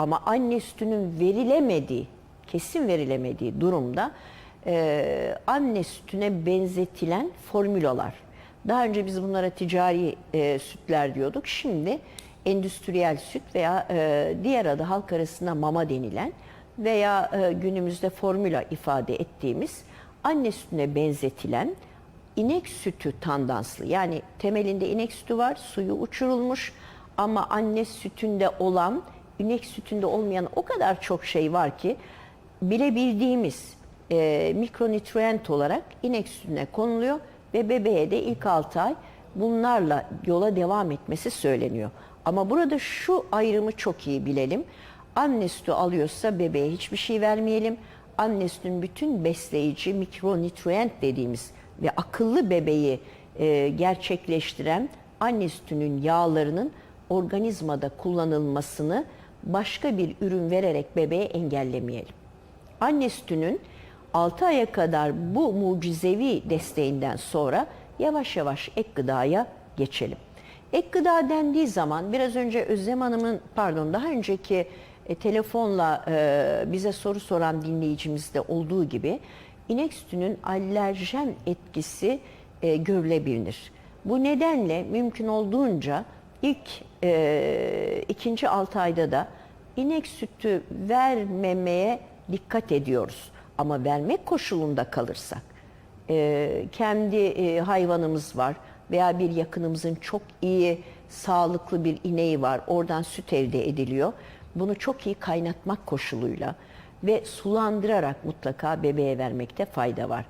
Ama anne sütünün verilemediği, kesin verilemediği durumda e, anne sütüne benzetilen formülalar. Daha önce biz bunlara ticari e, sütler diyorduk. Şimdi endüstriyel süt veya e, diğer adı halk arasında mama denilen veya e, günümüzde formüla ifade ettiğimiz anne sütüne benzetilen inek sütü tandanslı yani temelinde inek sütü var, suyu uçurulmuş ama anne sütünde olan, inek sütünde olmayan o kadar çok şey var ki bilebildiğimiz e, mikronutrient olarak inek sütüne konuluyor ve bebeğe de ilk 6 ay bunlarla yola devam etmesi söyleniyor. Ama burada şu ayrımı çok iyi bilelim. Anne sütü alıyorsa bebeğe hiçbir şey vermeyelim. Anne sütünün bütün besleyici mikronutrient dediğimiz ve akıllı bebeği e, gerçekleştiren anne sütünün yağlarının organizmada kullanılmasını başka bir ürün vererek bebeğe engellemeyelim. Anne sütünün 6 aya kadar bu mucizevi desteğinden sonra yavaş yavaş ek gıdaya geçelim. Ek gıda dendiği zaman biraz önce Özlem Hanım'ın pardon daha önceki e, telefonla e, bize soru soran dinleyicimizde olduğu gibi inek sütünün alerjen etkisi e, görülebilir. Bu nedenle mümkün olduğunca ilk e, ikinci 6 ayda da inek sütü vermemeye dikkat ediyoruz. Ama vermek koşulunda kalırsak e, kendi e, hayvanımız var veya bir yakınımızın çok iyi sağlıklı bir ineği var oradan süt elde ediliyor. Bunu çok iyi kaynatmak koşuluyla ve sulandırarak mutlaka bebeğe vermekte fayda var.